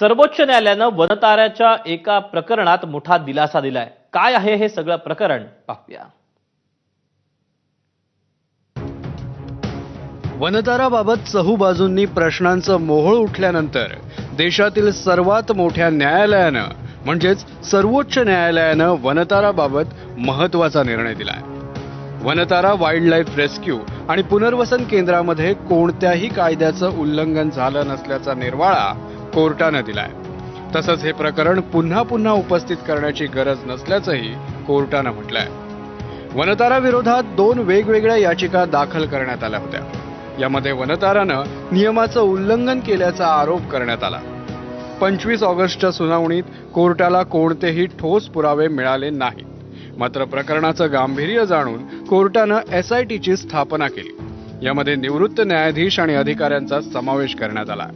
सर्वोच्च न्यायालयानं वनताऱ्याच्या एका प्रकरणात मोठा दिलासा दिलाय. काय आहे हे सगळं प्रकरण? पाहूया. वनताराबाबत चहूबाजूंनी प्रश्नांचं मोहोळ उठल्यानंतर देशातील सर्वात मोठ्या न्यायालयानं म्हणजेच सर्वोच्च न्यायालयानं वनताराबाबत महत्त्वाचा निर्णय दिलाय. वनतारा वाईल्ड लाईफ रेस्क्यू आणि पुनर्वसन केंद्रामध्ये कोणत्याही कायद्याचं उल्लंघन झालं नसल्याचा निर्वाळा कोर्टानं दिलाय. तसंच हे प्रकरण पुन्हा पुन्हा उपस्थित करण्याची गरज नसल्याचंही कोर्टानं म्हटलंय. वनतारा विरोधात दोन वेगवेगळ्या याचिका दाखल करण्यात आल्या होत्या. यामध्ये वनतारानं नियमाचं उल्लंघन केल्याचा आरोप करण्यात आला. पंचवीस ऑगस्टच्या सुनावणीत कोर्टाला कोणतेही ठोस पुरावे मिळाले नाहीत. मात्र प्रकरणाचं गांभीर्य जाणून कोर्टानं एस आय टीची स्थापना केली. यामध्ये निवृत्त न्यायाधीश आणि अधिकाऱ्यांचा समावेश करण्यात आला.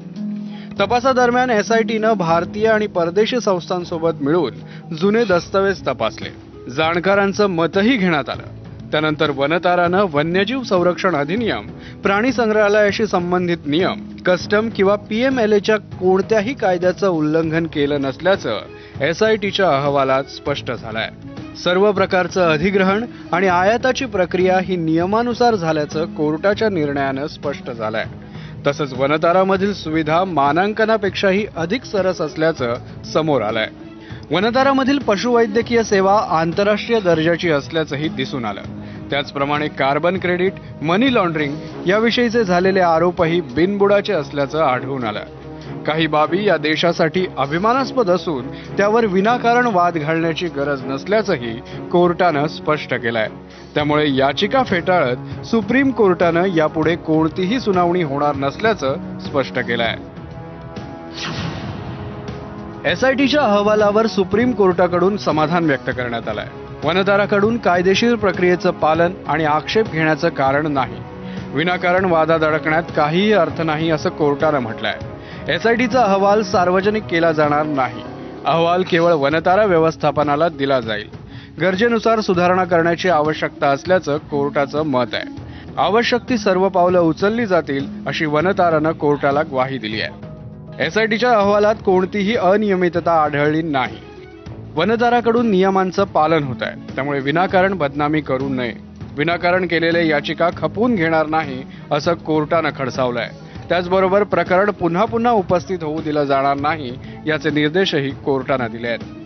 तपासादरम्यान एस आय टीनं भारतीय आणि परदेशी संस्थांसोबत मिळून जुने दस्तावेज तपासले. जाणकारांचं मतही घेण्यात आलं. त्यानंतर वनतारानं वन्यजीव संरक्षण अधिनियम प्राणी संग्रहालयाशी संबंधित नियम कस्टम किंवा पीएमएलएच्या कोणत्याही कायद्याचं उल्लंघन केलं नसल्याचं एस आय टीच्या अहवालात स्पष्ट झालंय. सर्व प्रकारचं अधिग्रहण आणि आयाताची प्रक्रिया ही नियमानुसार झाल्याचं कोर्टाच्या निर्णयानं स्पष्ट झालंय. तसंच वनतारामधील सुविधा मानांकनापेक्षाही अधिक सरस असल्याचं समोर आलंय. वनतारामधील पशुवैद्यकीय सेवा आंतरराष्ट्रीय दर्जाची असल्याचंही दिसून आलं. त्याचप्रमाणे कार्बन क्रेडिट मनी लॉन्ड्रिंग याविषयीचे झालेले आरोपही बिनबुडाचे असल्याचं आढळून आलं. काही बाबी या देशासाठी अभिमानास्पद असून त्यावर विनाकारण वाद घालण्याची गरज नसल्याचंही कोर्टानं स्पष्ट केलंय. त्यामुळे याचिका फेटाळत सुप्रीम कोर्टानं यापुढे कोणतीही सुनावणी होणार नसल्याचं स्पष्ट केलंय. एसआयटीच्या अहवालावर सुप्रीम कोर्टाकडून समाधान व्यक्त करण्यात आलंय. वनदाराकडून कायदेशीर प्रक्रियेचं पालन आणि आक्षेप घेण्याचं कारण नाही. विनाकारण वादात अडकण्यात काहीही अर्थ नाही असं कोर्टानं म्हटलंय. एसआयटीचा अहवाल सार्वजनिक केला जाणार नाही. अहवाल केवळ वनतारा व्यवस्थापनाला दिला जाईल. गरजेनुसार सुधारणा करण्याची आवश्यकता असल्याचं कोर्टाचं मत आहे. आवश्यक ती सर्व पावलं उचलली जातील अशी वनतारानं कोर्टाला ग्वाही दिली आहे. एसआयटीच्या अहवालात कोणतीही अनियमितता आढळली नाही. वनताराकडून नियमांचं पालन होत आहे. त्यामुळे विनाकारण बदनामी करू नये. विनाकारण केलेले याचिका खपवून घेणार नाही असं कोर्टानं खडसावलं आहे त्याचबरोबर प्रकरण पुन्हा पुन्हा उपस्थित होऊ दिलं जाणार नाही याचे निर्देशही कोर्टानं दिले आहेत.